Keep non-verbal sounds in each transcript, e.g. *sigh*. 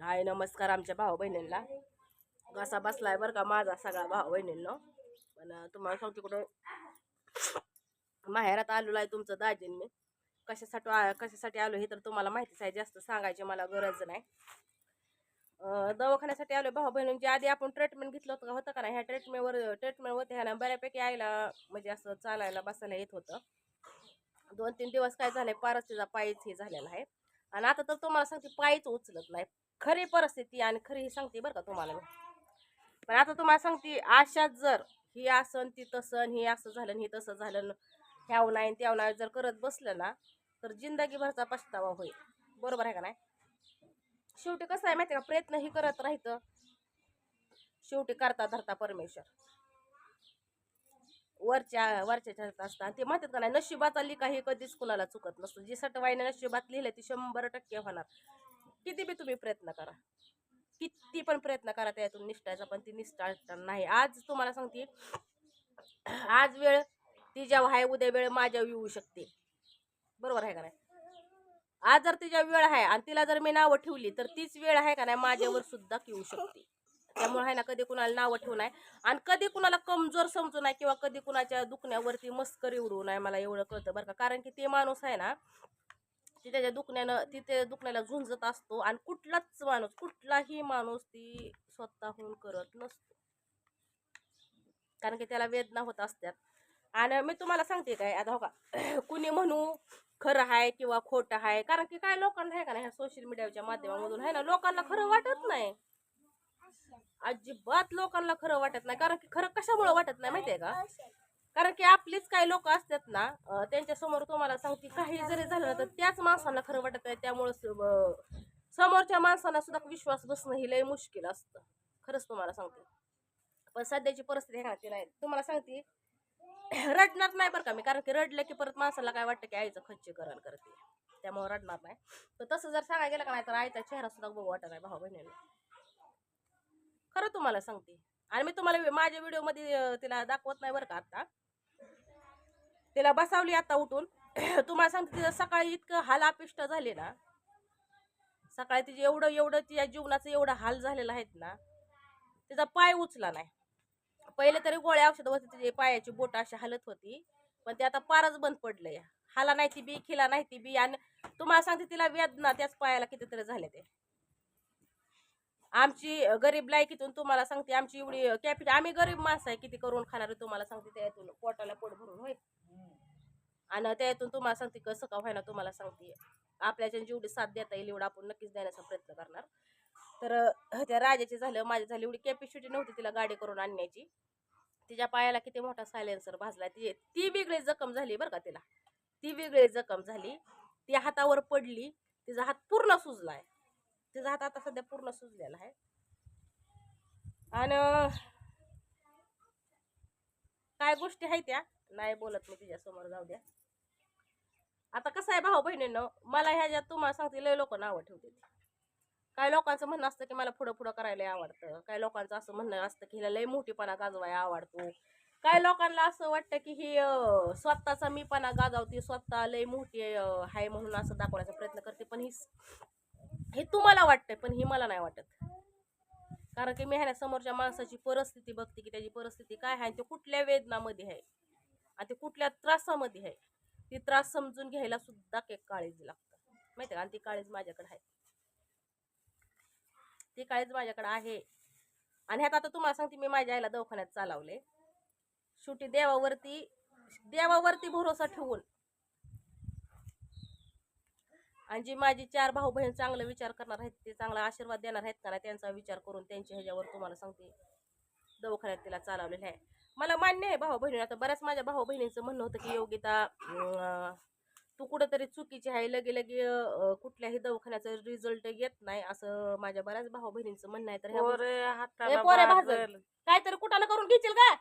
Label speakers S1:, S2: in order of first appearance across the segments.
S1: हाय नमस्कार आमच्या भाऊ बहिणींना. कसा बसलाय बरं का माझा सगळा भाऊ बहिणींनो. पण तुम्हाला सांगते कुठं? माहेरात आलेलो आहे तुमचं दाजीन मी. कशासाठी कशासाठी आलो हे तर तुम्हाला माहितीच आहे जास्त सांगायची मला गरज नाही. दवाखान्यासाठी आलो भाऊ बहिणींची आधी आपण ट्रीटमेंट घेतलं होतं का होतं का नाही? ह्या ट्रीटमेंटवर ट्रीटमेंट होते ह्या ना बऱ्यापैकी आईला म्हणजे असं चालायला बसायला येत होतं. दोन तीन दिवस काय झालंय पारच तिचा पायच हे झालेला आहे. आणि आता तर तुम्हाला सांगते पायच उचलत नाही. खरी परिस्थिती आणि खरी ही सांगते बरं का तुम्हाला मी. पण आता तुम्हाला सांगते आशात जर ही असन ती तसन ही असं झालं हे ही तसं झालं ह्याव नाही त्याव नाही जर करत बसलं ना तर जिंदगीभरचा पछतावा होईल. बरोबर आहे का नाही? शेवटी कसं आहे माहिती का? प्रयत्न ही करत राहायचं. शेवटी करता धरता परमेश्वर. वरच्या वरच्या असतात ते म्हणतात का नाही नशिबात आली काही कधीच कुणाला चुकत नसतं. जी सटवाईने नशिबात लिहिलं ती शंभर टक्के होणार. किती बी तुम्ही प्रयत्न करा. किती पण प्रयत्न करा त्यातून निष्ठायचा पण ती निष्ठा नाही. आज तुम्हाला सांगते आज वेळ तिच्या आहे उद्या वेळ माझ्या येऊ शकते. बरोबर आहे का नाही? आज जर तिच्या वेळ आहे आणि तिला जर मी नावं ठेवली तर तीच वेळ आहे का नाही माझ्यावर सुद्धा येऊ शकते. त्यामुळे आहे ना कधी कुणाला नावं ठेवू नये आणि कधी कुणाला कमजोर समजू नये किंवा कधी कुणाच्या दुखण्यावरती मस्करी उडवू नये मला एवढं कळतं बरं का. कारण की ते माणूस आहे ना ती त्याच्या दुखण्यानं ती त्या दुखण्याला झुंजत असतो आणि कुठलाच माणूस कुठलाही माणूस ती स्वतःहून करत नसतो. कारण की त्याला वेदना होत असतात. आणि मी तुम्हाला सांगते काय आता हो का *clears throat* कुणी म्हणू खरं आहे किंवा खोटं आहे कारण की काय लोकांना आहे का नाही सोशल मीडियाच्या माध्यमामधून आहे ना लोकांना खरं वाटत नाही. अजिबात लोकांना खरं वाटत नाही कारण की खरं कशामुळे वाटत नाही माहिती आहे का? कारण की आपलीच काही लोक असतात ना त्यांच्यासमोर तुम्हाला सांगते काही जरी झालं ना तर त्याच माणसांना खरं वाटत आहे. त्यामुळं समोरच्या माणसांना सुद्धा विश्वास बसणं हे लय मुश्किल असतं. खरंच तुम्हाला सांगते. पण सध्याची परिस्थिती आहे ना ती नाही. तुम्हाला सांगते रडणार नाही बरं का मी. कारण की रडलं की परत माणसाला काय वाटतं की आईचं खच्चीकरण करते. त्यामुळे रडणार नाही. तर तसं जर सांगायला गेलं का नाही तर आईचा चेहरा सुद्धा बघू वाटत नाही भाऊ बहिणीला खरं तुम्हाला सांगते. आणि मी तुम्हाला माझ्या व्हिडिओमध्ये तिला दाखवत नाही बरं का आता तिला बसावली आता उठून. *clears throat* तुम्हाला सांगते तिचं सकाळी इतकं हाल अपिष्ट झाले ना. सकाळी तिचे एवढं एवढं तिच्या जीवनाचं एवढं हाल झालेलं आहेत ना तिचा पाय उचला नाही. पहिले तरी गोळ्या औषध होती तिचे पायाची बोट अशी हालत होती. पण ते आता पारच बंद पडलंय. हाला नाही ती बी खिला नाही ती बी. आणि तुम्हाला सांगते तिला वेदना त्याच पायाला कितीतरी झाले ते आमची गरीब लायकीतून तुम्हाला सांगते आमची एवढी कॅपिटल आम्ही गरीब माणसं आहे किती करून खाणार आहे तुम्हाला सांगते त्यातून पोटाला पोट भरून होय. आणि त्यातून तुम्हाला सांगते कसं का व्हायना तुम्हाला सांगते. आपल्याच्या जेवढी साथ देता येईल एवढं आपण नक्कीच देण्याचा प्रयत्न करणार. तर त्या राजाची झालं माझी झाली एवढी कॅपॅसिटी नव्हती तिला गाडी करून आणण्याची. तिच्या पायाला किती मोठा सायलेन्सर भाजला ती ती वेगळी जखम झाली बरं का तिला. ती वेगळी जखम झाली ती हातावर पडली तिचा हात पूर्ण सुजलाय. तिचा हात आता सध्या पूर्ण सुजलेला आहे. आणि काय गोष्टी आहेत त्या नाही बोलत मी तिच्यासमोर जाऊ द्या. आता कसं आहे भाऊ बहिणीनं मला ह्याच्यात तुम्हाला सांगते लय लोक नावं ठेवते काही लोकांचं म्हणणं असतं की मला पुढं पुढं करायला आवडतं. काही लोकांचं असं म्हणणं असतं की हिला लय मोठीपणा गाजवायला आवडतो. काही लोकांना असं वाटतं की ही स्वतःचा मीपणा गाजवते स्वतः लय मोठी आहे म्हणून असं दाखवण्याचा प्रयत्न करते पण ही हे तुम्हाला वाटतंय पण हे मला नाही वाटत. कारण की मी ह्या समोरच्या माणसाची परिस्थिती बघते की त्याची परिस्थिती काय आहे आणि ते कुठल्या वेदनामध्ये आहे. आणि ते कुठल्या त्रासामध्ये आहे. ती त्रास समजून घ्यायला सुद्धा एक काळीज लागतं माहिती का? आणि ती काळीज माझ्याकडे आहे. ती काळीज माझ्याकडे आहे. आणि ह्यात आता तुम्हाला सांगते मी माझ्या आईला दवाखान्यात चालवले शेवटी देवावरती देवावरती भरोसा ठेवून आणि जी माझी चार भाऊ बहीण चांगला विचार करणार आहेत ते चांगला आशीर्वाद देणार आहेत का नाही त्यांचा विचार करून त्यांच्या ह्याच्यावर तुम्हाला सांगते. दवाखान्यात तिला चालवलेलं आहे. मला मान्य आहे भाऊ बहिणी आता बऱ्याच माझ्या भाऊ बहिणींचं म्हणणं होतं की योगिता तू कुठंतरी चुकीची आहे लगे लगे कुठल्याही दवाखान्याचा रिझल्ट येत नाही असं माझ्या बऱ्याच भाऊ बहिणींचं म्हणणं आहे. तर.
S2: भाजल.
S1: काहीतरी कुठाला करून घेशील का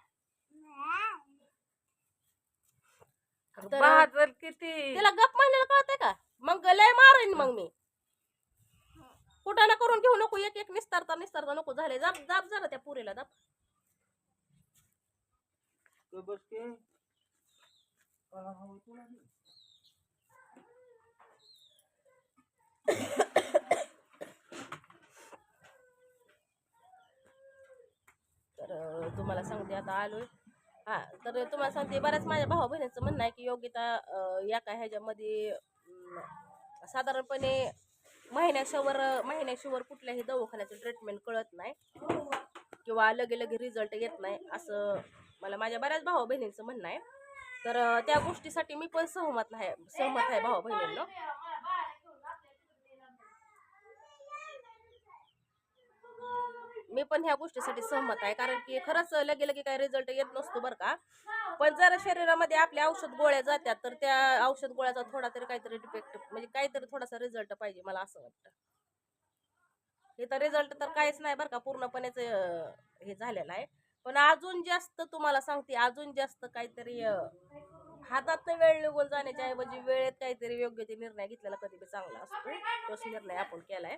S1: तर- तिला गप म्हणलेलं कळतंय का? मग लय मारेन मग मी. कुठाला करून घेऊ नको एक एक निस्तारता निस्तारता नको झाले. जाप जाप झालं त्या पुरीला जाप. तर तुम्हाला सांगते आता आलो हा तर तुम्हाला सांगते बऱ्याच माझ्या भाऊ बहिणीचं म्हणणं आहे की योग्यता या काय ह्याच्यामध्ये साधारणपणे महिन्याशिवर महिन्याशिवर कुठल्याही दवाखान्याचं ट्रीटमेंट कळत नाही. किंवा लगे लगे रिझल्ट येत नाही असं मला माझ्या बऱ्याच भाऊ बहिणींचं म्हणणं आहे. तर त्या गोष्टीसाठी मी पण सहमत नाही सहमत आहे भाऊ बहिणींना मी पण ह्या गोष्टीसाठी सहमत आहे. कारण की खरंच लगे लगे काही रिझल्ट येत नसतो बरं का. पण जर शरीरामध्ये आपल्या औषध गोळ्या जातात तर त्या औषध गोळ्याचा थोडा तरी काहीतरी डिफेक्ट म्हणजे काहीतरी थोडासा रिझल्ट पाहिजे मला असं वाटतं. हे तर रिझल्ट तर काहीच नाही बरं का. पूर्णपणेच हे झालेलं आहे. पण अजून जास्त तुम्हाला सांगते अजून जास्त काहीतरी हातात वेळ निघून जाण्याच्या ऐवजी वेळेत काहीतरी योग्य ते निर्णय घेतलेला कधी बी चांगला असतो. तोच निर्णय आपण केलाय.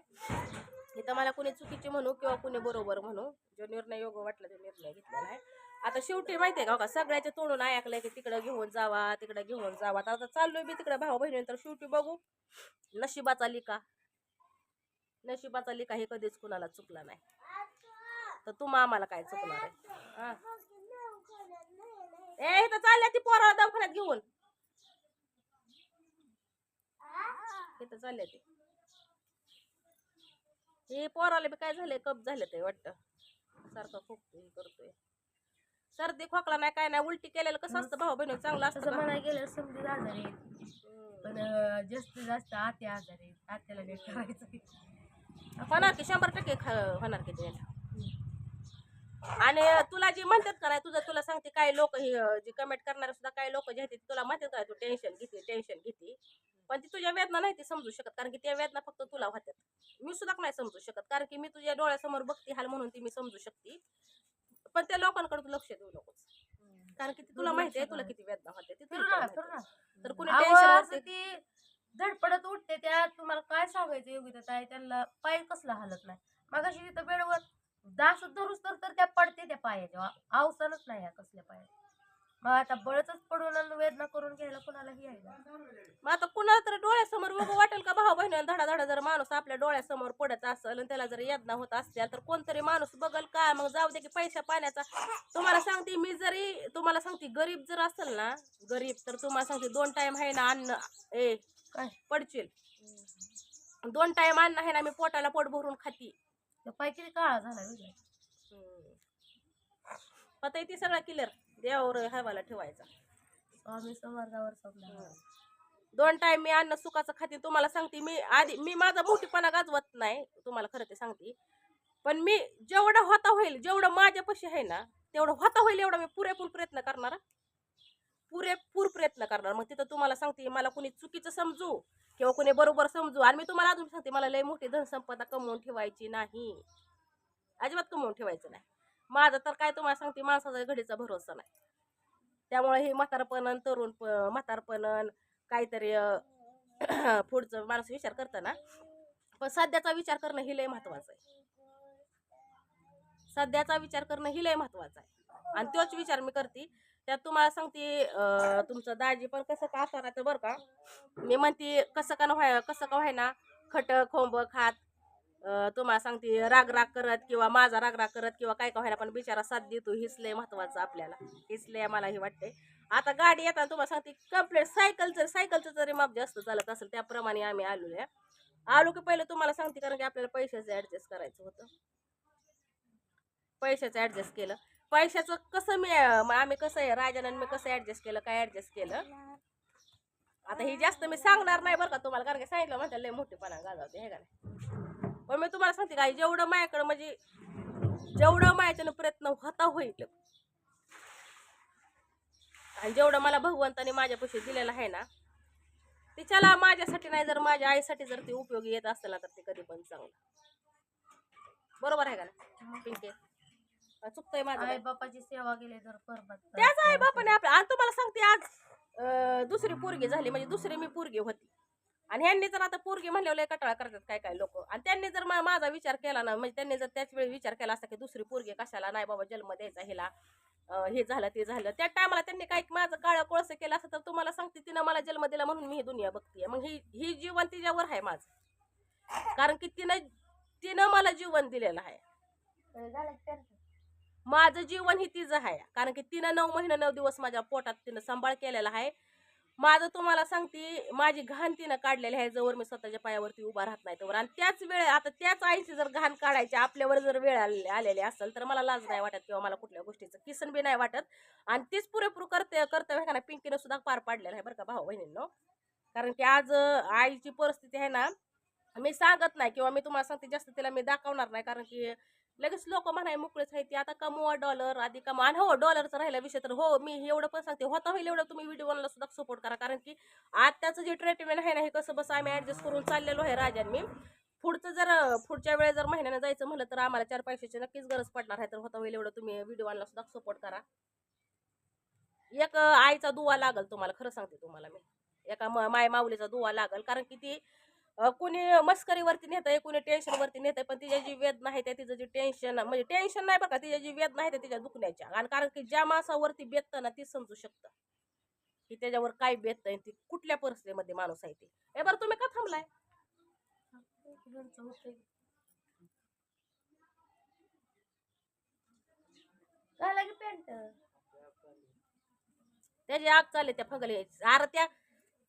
S1: इथं मला कुणी चुकीची म्हणू किंवा कुणी बरोबर म्हणू जो निर्णय योग्य वाटला तो निर्णय घेतलेला आहे. आता शेवटी माहिती आहे का हो सगळ्याच्या तोंडून ऐकलंय की तिकडं घेऊन जावा तिकडं घेऊन जावा. तर आता चाललोय मी तिकडे भाऊ बहिणी तर शेवटी बघू. नशिबाचा लिका. नशिबाचा लिका हे कधीच कुणाला चुकला नाही. तर तुम्हा आम्हाला काय चुकणार आहे? ए इथं चालल्या ती पोरा दवाखान्यात घेऊन. इथं चालल्या ती. हे पोराला बी काय झालंय कप झालं ते वाटतं. सारखं हे करतोय. सर्दी खोकला नाही काय नाही उलटी केलेलं कसं असतं भाऊ बहिणी चांगलं असतं
S2: तसं
S1: का?
S2: म्हणायला गेलं समजी आजार आहेत.
S1: हम्म.
S2: पण अं, जास्तीत जास्त आते आजार आहेत. आत्याला नीट करायचं
S1: होणार की? शंभर टक्के ख- होणार की ते? आणि तुला जे म्हणतात का नाही तुझं तुला सांगते काही लोक हे जे कमेंट करणारे सुद्धा काही लोक जे आहेत तुला म्हणतात का तू टेन्शन घेते टेन्शन घेते. पण ती तुझ्या वेदना नाही ती समजू शकत कारण की त्या वेदना फक्त तुला होत्यात. मी सुद्धा नाही समजू शकत कारण की मी तुझ्या डोळ्यासमोर बघते हाल म्हणून ती मी समजू शकते. पण त्या लोकांकडे तू लक्ष देऊ नकोस. कारण की तुला माहिती आहे तुला किती वेदना होते ती तुला आहे. तर कुणी टेन्शन
S2: धडपडत उठते त्या तुम्हाला काय सांगायचं योग्यता ताई त्यांना पाय कसला हालत नाही. मग अशी तिथं बेडवर दास धरूस तर तर त्या पडते त्या पायाच्या अवसानच नाही या कसल्या पाया. मग आता बळच पडून आणि वेदना करून घ्यायला कोणालाही आहे का?
S1: मग आता कुणाला तर डोळ्यासमोर उभं वाटेल का? भाऊ बहिणी धडा धडा जर माणूस आपल्या डोळ्यासमोर पडत असेल आणि त्याला जर यज्ञा होत असतील तर कोणतरी माणूस बघल का? मग जाऊ दे की पैसा पाण्याचा. तुम्हाला सांगते मी जरी तुम्हाला सांगते गरीब जर असेल ना गरीब तर तुम्हाला सांगते दोन टाइम आहे ना अन्न ए
S2: काय?
S1: पडशील. दोन टाइम अन्न आहे ना मी पोटाला पोट भरून खाती.
S2: किती काळा झाला वेगळा
S1: पता ती सगळा क्लिअर देवावर हवाला ठेवायचा.
S2: स्वामी समर्थावर सोडला.
S1: दोन टाइम मी अन्न सुखाचं खाते. तुम्हाला सांगते मी आधी मी माझा मोठीपणा गाजवत नाही. तुम्हाला खरं ते सांगते. पण मी जेवढं होता होईल जेवढं माझ्यापाशी आहे ना तेवढं होता होईल एवढा मी पुरेपूर प्रयत्न करणार. पुरेपूर प्रयत्न करणार. मग तिथं तुम्हाला सांगते मला कोणी चुकीचं समजू किंवा कोणी बरोबर समजू आणि मी तुम्हाला अजून सांगते मला लय मोठी धनसंपदा कमवून ठेवायची नाही. अजिबात कमवून ठेवायचं नाही. माझं तर काय तुम्हाला सांगते माणसाचा घडीचा भरोसा नाही. त्यामुळे हे म्हातारपणन तरुण प- म्हातारपणन काहीतरी *clears throat* पुढचं माणूस विचार करतं ना. पण सध्याचा विचार करणं ही लय महत्वाचं आहे. सध्याचा विचार करणं ही लय महत्वाचं आहे. आणि तोच विचार मी करते त्यात तुम्हाला सांगते तुमचं दाजी पण कसं का असणार बरं का? मी म्हणते कसं का व्हाय कसं का व्हायना? खट खोंब खात तुम्हाला सांगते राग राग करत किंवा माझा राग राग करत किंवा काय का व्हायला पण बिचारा साथ देतो हीच लय महत्वाचं आपल्याला. हीच लय मला हे वाटते आता गाडी येताना तुम्हाला सांगते कंप्लेंट सायकलचं सायकलचं जरी माप जास्त चालत असेल त्याप्रमाणे आम्ही आलो आहे. आलो की पहिलं तुम्हाला सांगते कारण की आपल्याला पैशाचं ॲडजस्ट करायचं होतं. पैशाचं ॲडजस्ट केलं. पैशाचं कसं मी आम्ही कसं आहे राजानं मी कसं ऍडजस्ट केलं काय ऍडजस्ट केलं? आता हे जास्त मी सांगणार नाही बरं का तुम्हाला कारण की सांगितलं म्हणतात लय मोठेपणा गाजवते हे का नाही? पण मी तुम्हाला सांगते काय जेवढं माझ्याकडं म्हणजे जेवढं माझ्याच्यानं प्रयत्न होता होईल आणि जेवढं मला भगवंताने माझ्यापाशी दिलेलं आहे ना तिच्याला माझ्यासाठी नाही जर माझ्या आईसाठी जर ते उपयोगी येत असेल ना तर ते कधी पण चांगलं. बरोबर आहे का ना पिंके? चुकतंय माझं
S2: आई? बापाची सेवा केली तर
S1: त्याच आई बापाने आपल्या आणि तुम्हाला सांगते आज अं, दुसरी पोरगी झाली म्हणजे दुसरी मी पोरगी होती. आणि ह्यांनी जर आता पोरगी म्हणल्यावर लय कटाळा करतात काय काय लोक. आणि त्यांनी जर मा- माझा विचार केला ना म्हणजे त्यांनी जर त्याच वेळी विचार केला असता की दुसरी पोरगी कशाला नाही बाबा जन्म द्यायचा हिला अं, हे झालं ते झालं. त्या टायमाला त्यांनी काय माझं काळं कोळसं केलं असतं तर तुम्हाला सांगते तिनं मला जन्म दिला म्हणून मी ही दुनिया बघतीये मग ही ही जीवन तिच्यावर आहे माझं. कारण की तिनं तिनं मला जीवन दिलेलं आहे. माझं जीवन ही तिचं आहे. कारण की तिनं नऊ महिने नऊ दिवस माझ्या पोटात तिनं सांभाळ केलेला आहे. माझं तुम्हाला सांगते माझी घाण तिनं काढलेली आहे. जवळ मी स्वतःच्या पायावरती उभा राहत नाही तोवर. आणि त्याच वेळ आता त्याच आईची जर घाण काढायची आपल्यावर जर वेळ आलेली आलेली असेल तर मला लाज नाही वाटत किंवा मला कुठल्या गोष्टीचं किसन बी नाही वाटत. आणि तीच पुरेपूर करते कर्तव्य का पिंकीनं सुद्धा पार पाडलेलं आहे बरं का भाऊ बहिणींनो. कारण की आज आईची परिस्थिती आहे ना मी सांगत नाही किंवा मी तुम्हाला सांगते जास्त तिला मी दाखवणार नाही. कारण की लगेच लोक म्हणाय मोकळेच आहे आता कमवा डॉलर आधी कमवा. आणि हो डॉलरचा राहिला विषय तर हो मी एवढं पण सांगते. होता होईल एवढं तुम्ही व्हिडिओला सुद्धा सपोर्ट करा. कारण की आत्ताचं जे ट्रीटमेंट आहे ना हे कसं बस आम्ही ऍडजस्ट करून चाललेलो आहे राजांनी. मी पुढचं जर पुढच्या वेळेस जर महिन्यानं जायचं म्हणलं तर आम्हाला चार पैशाची नक्कीच गरज पडणार आहे. तर होता होईल एवढं तुम्ही व्हिडिओला सुद्धा सपोर्ट करा. एक आईचा दुवा लागल तुम्हाला. खरं सांगते तुम्हाला मी. एका माय माऊलीचा दुवा लागल. कारण की ती कुणी मस्करीवरती नेत आहे कुणी टेन्शनवरती नेत आहे पण तिच्या जी वेदना आहे त्या तिचं जे टेन्शन म्हणजे टेन्शन नाही बघा तिच्या जी वेदना आहे त्या तिच्या दुखण्याच्या. आणि कारण की ज्या माणसावरती बेततं ना ती समजू शकतं. की त्याच्यावर काय बेततं ती कुठल्या परिस्थितीमध्ये माणूस आहे ते. ए बरं तुम्ही का थांबलाय? त्याची आग चालले त्या फगले अरे त्या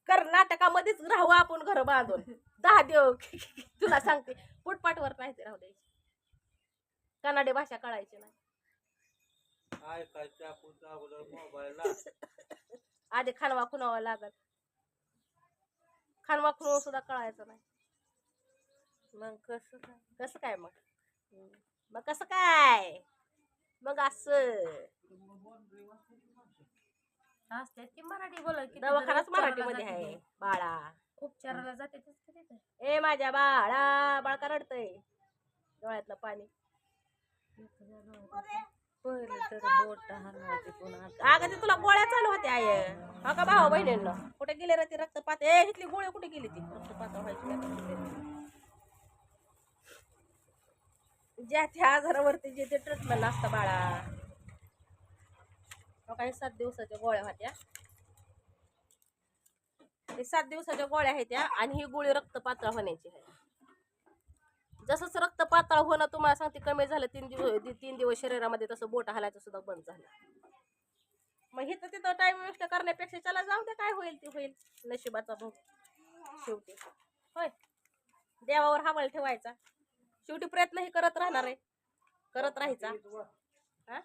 S1: कर्नाटकामध्येच राहू आपण घर बांधून. दहा देव. *laughs* तुला सांगते फुटपाटवर राहायचे राहू द्यायचे. कन्नाडी भाषा कळायची नाही.
S3: काय काय चाकू चावलं मोबाईल *laughs*
S1: आधी खानवा खुणावा लागल. खानवा खुणवून सुद्धा कळायचं नाही. मग कसं कसं काय मग. मग कसं काय? मग असं.
S2: असतात की मराठी बोला की
S1: दवाखानाच मराठीमध्ये आहे बाळा.
S2: उपचाराला जाते तेच की तिथं.
S1: ए माझ्या बाळा बाळ का रडतय. डोळ्यातलं पाणी.
S2: पहिलं तर बोट पुन्हा.
S1: अगं ते तुला गोळ्या चालू होत्या आय हा का भाऊ बहिणींना? कुठे गेले रे ती रक्तपात? ए इथली गोळी कुठे गेली ती? रक्तपात व्हायची नाही का कुठे? ज्या त्या आजारावरती जे ते ट्रीटमेंट असतं बाळा. हो काही सात दिवसाच्या गोळ्या होत्या. हे सात दिवसाच्या गोळ्या आहेत त्या आणि ही गोळी रक्त पातळ होण्याची आहे जसंच रक्त पातळ होणं तुम्हाला सांगते कमी झालं तीन दिवस तीन दिवस शरीरामध्ये तसं बोट हालायचं सुद्धा बंद झालं. मग इथं तिथं टाइम वेस्ट करण्यापेक्षा चला जाऊ दे काय होईल ते होईल. नशिबाचा भाऊ. शेवटी. होय. देवावर हवाल ठेवायचा. शेवटी प्रयत्नही करत राहणार आहे. करत राहायचा. हा?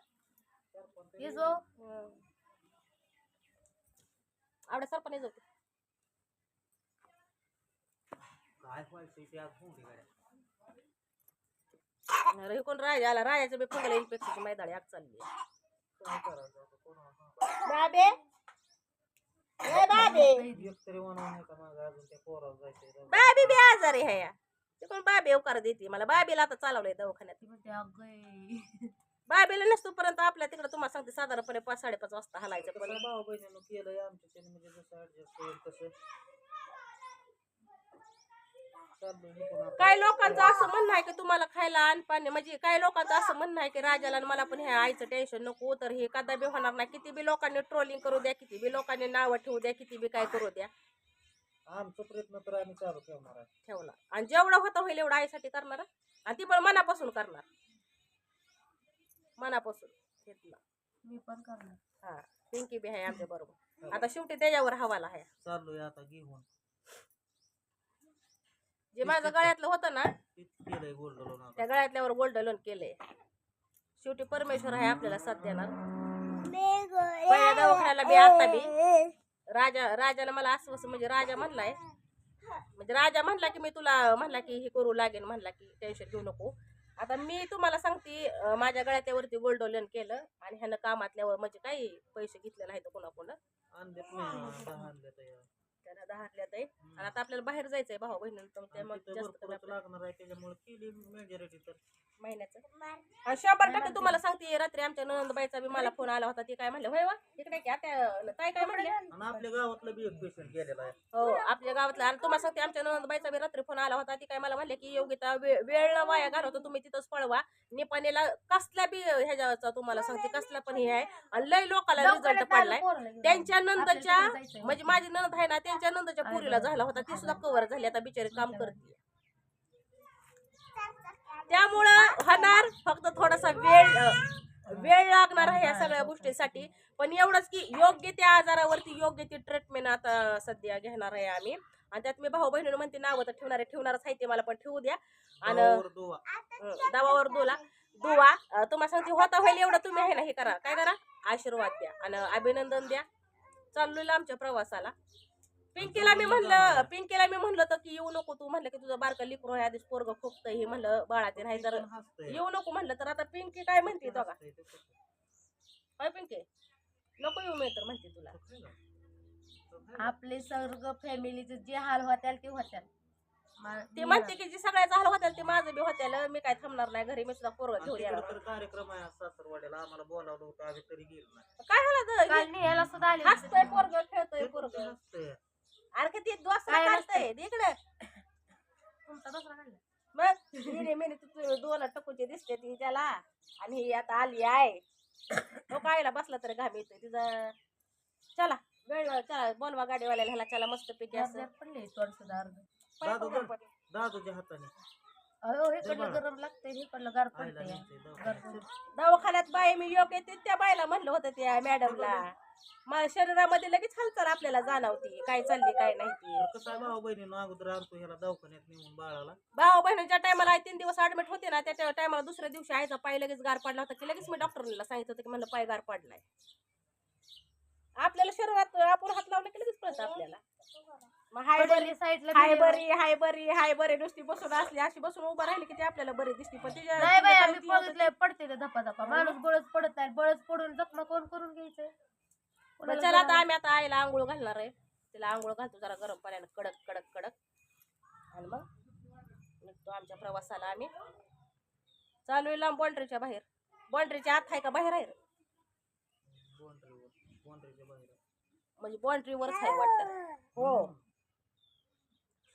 S2: हे जो.
S1: आवडे सरपणे जाऊ
S3: काय व्हायचं ते आज फोन गाड्या
S1: अरे हे कोण राजा आला राजाचं बी फंगल इन्फेक्शनची मैदानी आग चालली. बाबे? ए बाबे? बी आजारी आहे या. ते कोण बाबी उकार देते? मला बाबीला आता चालवलंय दवाखान्यात. बाबीला नसतोपर्यंत आपल्या तिकडे तुम्हाला सांगते साधारणपणे पाच साडेपाच वाजता हलायचं पण.
S3: कसं भाऊ बहिणीनं केलंय आमच्या त्याने म्हणजे जसं ऍडजस्ट होईल तसं चाललोय मी पण आता.
S1: काही लोकांचं असं म्हणणं आहे की तुम्हाला खायला आणि पाणी? म्हणजे काही लोकांचं असं म्हणणं आहे की राजाला आणि मला पण ह्या आईचं टेन्शन नको तर हे कदा बी होणार नाही. किती बी लोकांनी ट्रोलिंग करू द्या किती बी लोकांनी नावं ठेवू द्या किती बी काय करू द्या.
S3: आमचा प्रयत्न तर आम्ही चालू ठेवणार आहे.
S1: ठेवला. आणि जेवढं होतं होईल एवढं आईसाठी करणार हं. आणि ती पण मनापासून करणार. मनापासून घेतलं.
S2: मी पण करणार.
S1: हा पिंकी बी आहे आमच्या बरोबर. आता शेवटी त्याच्यावर हवाला आहे.
S3: चाललोय आता घेऊन.
S1: जे माझं गळ्यातलं होतं ना
S3: किती केलंय गोल्ड लोन आता.
S1: त्या गळ्यातल्यावर गोल्ड लोन केलंय. शेवटी परमेश्वर आहे आपल्याला साथ देणार. पहिल्या दवाखान्याला बी आता बी राजा राजाला मला आश्वासन म्हणजे राजा म्हणलाय म्हणजे राजा म्हणला की मी तुला म्हणला की हे करू लागेल म्हणला की टेन्शन घेऊ नको. आता मी तुम्हाला सांगते अं, माझ्या गळ्यात्यावरती गोल्ड लोन केलं आणि ह्यानं कामातल्यावर म्हणजे काही पैसे घेतले कोणाकोणा.
S3: आणलेत नाही आणलेत या.
S1: त्याला दहा हातल्यात आहे आणि आता आपल्याला बाहेर जायचंय भाऊ
S3: आणि
S1: त्यामुळे जास्त
S3: लागणार आहे त्याच्यामुळे केली मेजॉरिटी तर.
S1: महिन्याचं. शंभर टक्के तुम्हाला सांगते रात्री आमच्या नंदबाईचा बी मला फोन आला होता ती काय म्हणले होय वा तिकडे की आता ताई काय म्हणले?
S3: आणि आपल्या गावातलं बी एक पेशंट गेलेला आहे.
S1: हो आपल्या गावातला आणि तुम्हाला सांगते आमच्या नंदबाईचा बी रात्री फोन आला होता ती काय मला म्हणले की योगिता वे- वेळ न वाया घालवतो तुम्ही तिथंच पळवा. निपाणीला कसला बी ह्याच्याचा तुम्हाला सांगते कसला पण हे आहे. आणि लय लोकाला रिझल्ट पडलाय. त्यांच्या नंदच्या. म्हणजे माझी नंद आहे ना त्यांच्या नंदच्या पुरीला झाला होता ती सुद्धा कव्हर झाली आता बिचारी काम करते त्यामुळं होणार फक्त थोडासा वेळ वेळ लागणार आहे या सगळ्या गोष्टीसाठी. पण एवढंच की योग्य त्या आजारावरती योग्य ती ट्रीटमेंट आता सध्या घेणार आहे आम्ही. आणि त्यात मी भाऊ बहिणीनं म्हणते नावं तर ठेवणार आहे ठेवणारच आहे ते मला पण ठेवू द्या. आणि
S3: दवावर दुवा.
S1: दवावर दुला. दुवा. तुम्हाला सांगते होता होईल एवढं तुम्ही आहे ना हे करा काय करा? आशीर्वाद द्या आणि अभिनंदन द्या. चाललेलं आमच्या प्रवासाला. पिंकीला मी म्हणलं पिंकीला मी म्हणलं तर की येऊ नको तू. म्हणलं की तुझं बारका लिकरू आहे आधीच पोरग खोकतं हे म्हणलं बाळाचे नाही तर. येऊ नको म्हणलं. तर आता पिंकी काय म्हणते तो का पिंकी? नको येऊ मी तर म्हणते तुला.
S2: आपले सर्व फॅमिलीचे जे हाल होत्याल ते होत्याल.
S1: ते म्हणते की जे सगळ्याच हाल होत्याल ते माझं बी होत्याल. मी काय थांबणार नाही घरी मी सुद्धा पोरग घेऊन येणार.
S3: तर कार्यक्रम आहे सासरवाड्याला आम्हाला बोलावलं होतं आम्ही तरी गेलो नाही.
S1: काय झालं हसतोय पोरग खेळतोय पोरग? अरे किती दोस्त
S2: काय
S1: काढतंय? इकडे.
S2: तुमचा दुसरा काढला.
S1: मग हिने मेने तू दोन टकूचे दिसते ती त्याला आणि ही आता आली आहे. तो कायला बसला तरी घाम येतोय तिचा. चला वेळ चला बोलवा गाडीवाल्याला ह्याला चला मस्त पैकी असं.
S2: पडले थोडं सुद्धा अर्ध
S3: दादूच्या हाताने.
S2: अहो इकडलं गरम लागतंय इकडलं गार
S3: आईला
S2: पडतंय.
S3: न्यायचंय दवाखान्यात.
S1: बाई मी योग्य ते त्या बायला म्हणलं होतं त्या मॅडमला माझ्या शरीरामध्ये लगेच हालचाल आपल्याला जाणवती काय चालली काय नाही ती.
S3: तर कसं आहे भाऊ बहिणीनं अगोदर आणतो ह्याला दवाखान्यात नेऊन बाळाला.
S1: भाऊ बहिणीच्या टायमाला तीन दिवस ऍडमिट होते ना त्या टायमाला दुसऱ्या दिवशी आईचा पाय लगेच गार पडला होता की लगेच मी डॉक्टरला सांगितलं होतं की म्हणलं पाय गार पडलाय. आपल्याला शरीरात आपण हात लावला की लगेच कळतं आपल्याला. मग हाय बरी
S2: साईडला
S1: हाय. बरी हाय बरी हाय बरी नुसती बसून असली अशी बसून उभं राहिली की ती आपल्याला बरी दिसती. पण तिच्या
S2: नाही बाई आम्ही बघितलंय पडते ते धप्पा धप्पा माणूस बळच पडत नाही बळच पडून जखमा कोण करून घ्यायचंय
S1: मग चला आता आम्ही आता आईला आंघोळ घालणार आहे. तिला आंघोळ घालतो जरा गरम पाण्यानं कडक कडक कडक. आणि मग निघतो आमच्या प्रवासाला आम्ही. चालू आहे लांब बाउंड्रीच्या बाहेर. बाउंड्रीच्या आत आहे का बाहेर आहे? म्हणजे बाउंड्रीवरच आहे वाटतं. हो.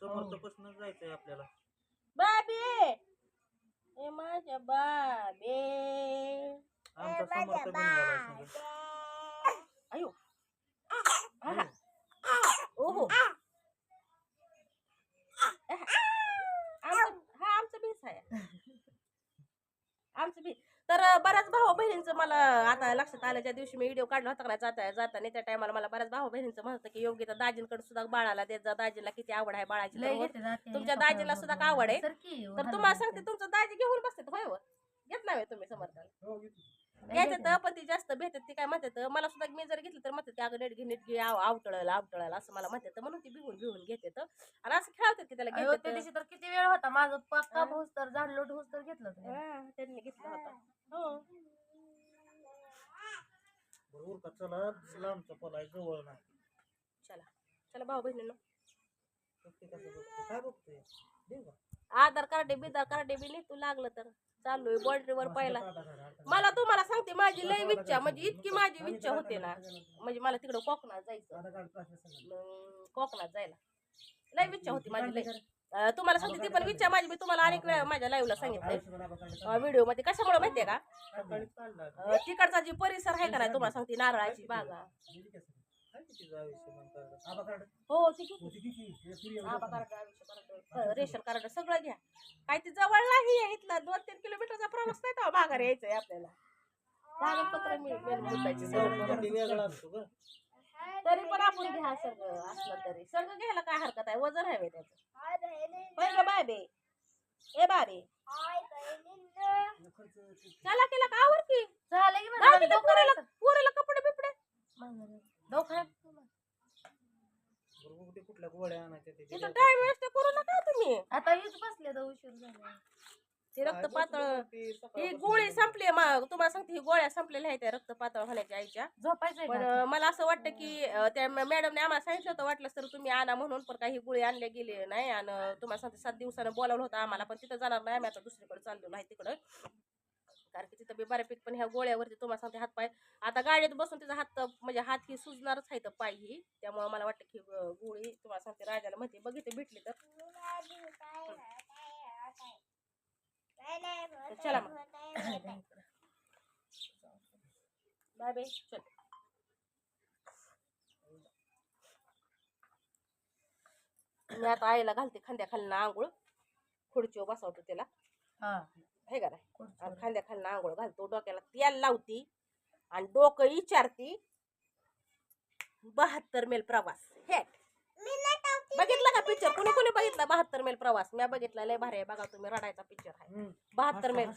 S3: समोरपासून जायचंय आपल्याला.
S1: बाबी! ए माझ्या बाबे!
S3: आमचा समर्थ बी निघालाय संग.
S1: अयो. ओहो! आमचं हा आमचं बीच आहे. आमचं बी तर बऱ्याच भाऊ बहिणींचं मला आता लक्षात आलं ज्या दिवशी मी व्हिडिओ काढला होता का नाही जाता जाताना त्या टायमाला मला बऱ्याच भाऊ बहिणींचं म्हणतं की योग्य दाजींकडे सुद्धा बाळाला देत जा दाजीला किती आवड आहे बाळाची तर
S2: जाते.
S1: तुमच्या दाजीला सुद्धा. का आवड आहे? तर तुम्हाला. सांगते तुमचं दाजी घेऊन बसतात होय हो. घेत नाही तुम्ही समर्थाला
S2: लय
S1: घ्यायचं. तर पण ती जास्त भेटत ती काय म्हणतात मला सुद्धा मी जर घेतली तर म्हणते ते अगं नीट घे नीट घे आव आवटळायला आवटळायला असं मला म्हणतात. म्हणून ती भिवून भिवून घेते तर आणि असं खेळतात की त्याला
S2: अहो, त्या
S1: घेतात.
S2: दिवशी तर किती वेळ होता. माझं पक्का
S1: हा.
S2: होस तर झाडलोट होस तर घेतलं.
S1: हा, त्यांनी घेतला होता. हो.
S3: बरोबर का? चला लांबचा पलाय जवळ नाही.
S1: चला. चला भाऊ बहिणींनो?
S3: काय बघतोय देऊ का?
S1: आधार कार्ड बिधार कार्ड बी नाही तू लागलं तर. चालू आहे बॉर्डरीवर पहिला. मला तुम्हाला सांगते माझी लय इच्छा म्हणजे इतकी माझी इच्छा होते ना. म्हणजे मला तिकडं कोकणात जायचं. कोकणात जायला. लय इच्छा होती माझी लय. तुम्हाला सांगते ती पण इच्छा माझी मी तुम्हाला अनेक वेळा माझ्या लाईव्हला सांगितलंय. व्हिडिओमध्ये कशामुळे माहितीये का? तिकडचा जी परिसर आहे का नाही तुम्हाला सांगते नारळाची बागा. हो ती? आभा कार्ड, आयुष्य कार्ड, रेशन कार्ड सगळं घ्या काय ती जवळ नाही आहे इथला दोन तीन किलोमीटरचा प्रवास नाही तेव्हा माघारी यायचंय आपल्याला कागदपत्र सगळं. तरी पण आपण घ्या सगळं असलं तरी सगळं घ्यायला काय हरकत आहे वजन आहे त्याचं होय ग बाबे ए बाबे चला केला का आवर की
S2: झालं की
S1: पोरीला पोरीला कपडे बिपडे
S2: दवाखान्यात
S3: बरोबर ते कुठल्या गोळ्या आणायच्या
S1: तिथं
S3: त्याच्या
S1: टाइम वेस्ट करू नका तुम्ही.
S2: आता हेच बसले तर उशीर झाला
S1: ते रक्त पातळ
S3: ते
S1: ही
S3: सकाळपासून
S1: गोळी संपली तुम्हाला सांगते ही गोळ्या संपलेल्या आहेत त्या रक्त पातळ होण्याच्या आईच्या.
S2: झोपायचंय
S1: पण
S2: का?
S1: अं, मला असं वाटतं की अं, त्या मॅडमने आम्हाला सांगितलं होतं वाटलं तर तुम्ही आणा म्हणून पण काही गोळी आणल्या गेले नाही. आणि तुम्हाला सांगते सात दिवसानं बोलावलं होतं आम्हाला पण तिथं जाणार नाही. आम्ही आता दुसरीकडे चाललो नाही तिकडं. कारण की तिथं बी बऱ्यापैकी पण ह्या गोळ्यावरती तुम्हाला सांगते हात पाय. आता गाडीत बसून तिचा हात म्हणजे हात ही सुजणारच आहे तर पाय ही. त्यामुळं मला वाटतं की गोळी तुम्हाला सांगते राजाला माहिती बघितली भेटली तर. चला मग. Bye bye. चल. मी आता आईला घालते खांद्या खालनं आंघोळ. खुर्चीवर बसवतो त्याला
S2: हा
S1: का नाही?
S2: खुर्चीवर.
S1: खांद्या खालनं आंघोळ घालतो डोक्याला तेल लावती आणि डोकं विचारती बहात्तर मेल प्रवास. हेट बघितला का पिक्चर कुणी कुणी बघितला? बहात्तर मेल प्रवास. मी बघितला लय भारी आहे बघा तुम्ही रडायचा पिक्चर आहे. बहात्तर मेल